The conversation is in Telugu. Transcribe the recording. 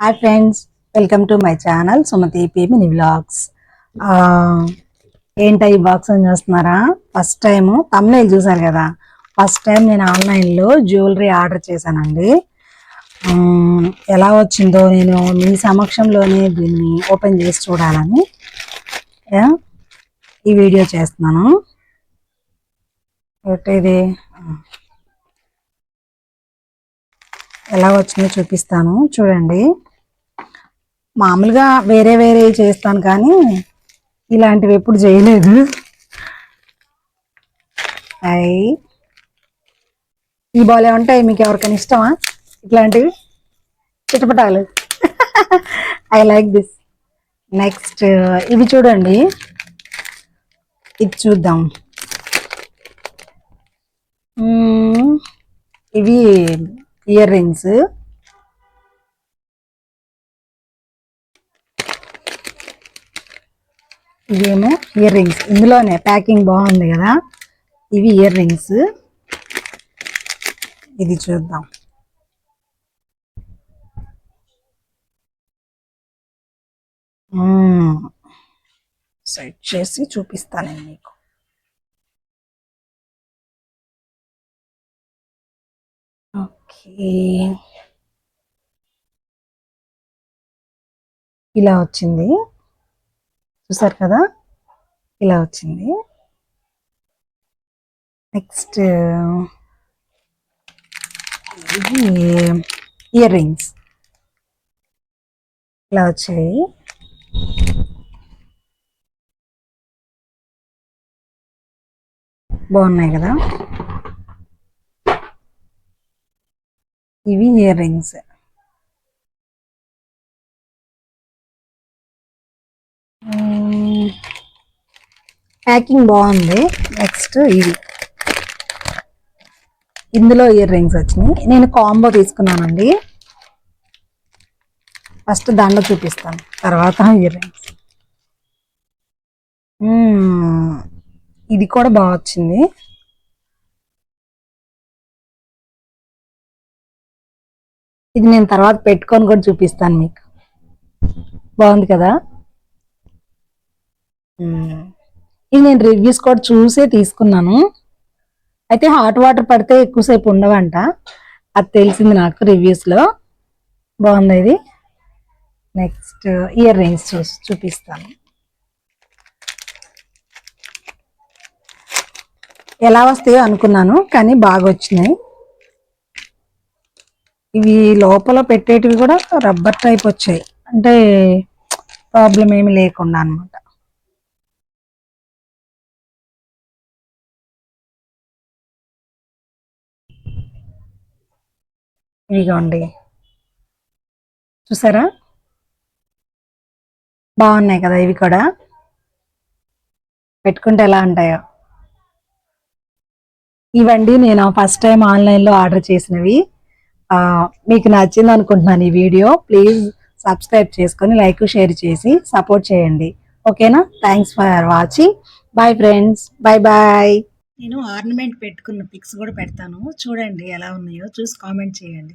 Hi friends welcome to my channel Sumathi P mini vlogs ఏంట ఈ బాక్స్ అని చూస్తున్నారా? ఫస్ట్ టైం తమ్నేల్ చూసారు కదా. ఫస్ట్ టైం నేను ఆన్లైన్లో జ్యువెలరీ ఆర్డర్ చేశానండి. ఎలా వచ్చిందో నేను మీ సమక్షంలోనే దీన్ని ఓపెన్ చేసి చూడాలని యా, ఈ వీడియో చేస్తున్నాను. ఏంటి ఇది? ఎలా వచ్చిందో చూపిస్తాను. చూడండి. మామూలుగా వేరే వేరే చేస్తాను కానీ ఇలాంటివి ఎప్పుడు చేయలేదు. అయి. ఈ బాలే ఉంటాయి మీకు ఎవరికైనా ఇష్టమా? ఇట్లాంటివి? చిటపటాలు. ఐ లైక్ దిస్ నెక్స్ట్ ఇవి చూడండి. ఇది చూద్దాం. ఇవి ఇయర్ రింగ్స్ ఇవేమో ఇయర్ రింగ్స్. ఇందులోనే ప్యాకింగ్ బాగుంది కదా? ఇవి ఇయర్ రింగ్స్. ఇది చూద్దాం. సెట్ చేసి చూపిస్తాను మీకు. ఓకే. ఇలా వచ్చింది. చూసారు కదా? ఇలా వచ్చింది. నెక్స్ట్ ఇది ఇయర్ రింగ్స్. ఇలా వచ్చాయి. బాగున్నాయి కదా? ఇవి ఇయర్ రింగ్స్. ప్యాకింగ్ బాగుంది. నెక్స్ట్ ఇవి. ఇందులో ఇయర్ రింగ్స్ వచ్చినాయి. నేను కాంబో తీసుకున్నానండి. ఫస్ట్ దాంట్లో చూపిస్తాను. తర్వాత ఇయర్ రింగ్స్. ఇది కూడా బాగా వచ్చింది. ఇది నేను తర్వాత పెట్టుకొని కూడా చూపిస్తాను మీకు. బాగుంది కదా? ఇది నేను రివ్యూస్ కూడా చూసే తీసుకున్నాను. అయితే హాట్ వాటర్ పడితే ఎక్కువసేపు ఉండవంట. అది తెలిసింది నాకు రివ్యూస్లో బాగుంది ఇది? నెక్స్ట్ ఇయర్ రింగ్స్ చూసి చూపిస్తాను. ఎలా వస్తాయో అనుకున్నాను కానీ బాగా వచ్చినాయి ఇవి లోపల పెట్టేటివి కూడా రబ్బర్ టైప్ వచ్చాయి. అంటే ప్రాబ్లం ఏమి లేకుండా అనమాట ఇదిగోండి చూసారా? బాగున్నాయి కదా ఇవి కూడా. పెట్టుకుంటే ఎలా ఉంటాయో. ఇవండి నేను ఫస్ట్ టైం ఆన్లైన్లో ఆర్డర్ చేసినవి. మీకు నచ్చింది అనుకుంటున్నాను ఈ వీడియో. ప్లీజ్ సబ్స్క్రైబ్ చేసుకొని లైక్ షేర్ చేసి సపోర్ట్ చేయండి. ఓకేనా? Thanks for watching. Bye friends. Bye bye నేను ఆర్నమెంట్ పెట్టుకున్న పిక్స్ కూడా పెడతాను. చూడండి ఎలా ఉన్నాయో చూసి కామెంట్ చేయండి.